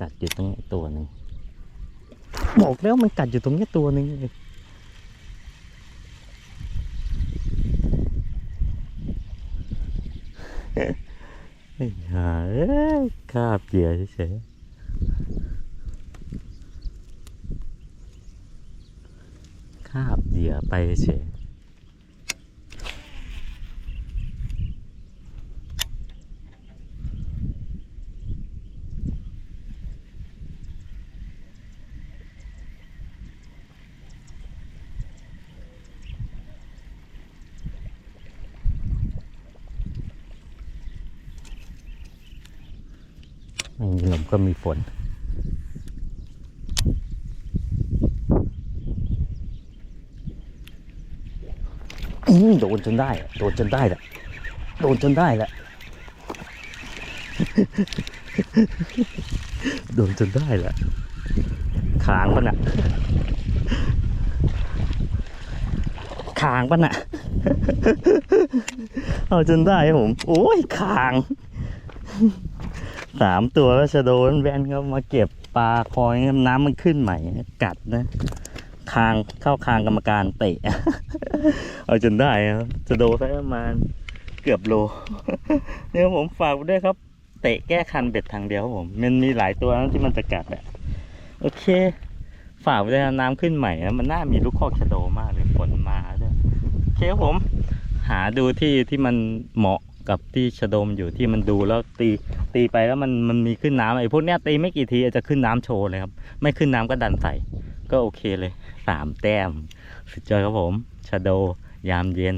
กัดอยู่ตรงนี้ตัวหนึ่งบอกแล้วมันกัดอยู่ตรงนี้ตัวหนึ่งไอ้ห่าเอ้ยคาบเหยื่อเฉยๆคาบเหยื่อไปเฉย ม่มีลมก็มีฝน โดนจนได้โดนจนได้แหละโดนจนได้แหละโดนจนได้แหละขางปะน่ะขางปะน่ะเอาจนได้ผม โอ้ยขาง สามตัวแล้วชะโดนแวนเขามาเก็บปลาคอยน้ำมันขึ้นใหม่กัดนะคางเข้าคางกรรมการเตะ เอาจนได้ครับชะโดสักประมาณเกือบโลเนี่ยผมฝากด้วยครับ เตะแก้คันเบ็ดทางเดียวผม มันมีหลายตัวนะที่มันจะกัดอะโอเค ฝากไว้ด้วยนะน้ำขึ้นใหม่นะมันน่ามีลูกคอกชะโดมากเลยฝนมาด้วยโอเคผม หาดูที่ที่มันเหมาะ กับที่ชะโดมอยู่ที่มันดูแล้วตีตีไปแล้วมันมันมีขึ้นน้ำไอ้พวกเนี้ยตีไม่กี่ทีอาจจะขึ้นน้ำโชว์เลยครับ ไม่ขึ้นน้ำก็ดันใส่ ก็โอเคเลยสามแต้มสุดยอดครับผมชะโดยามเย็น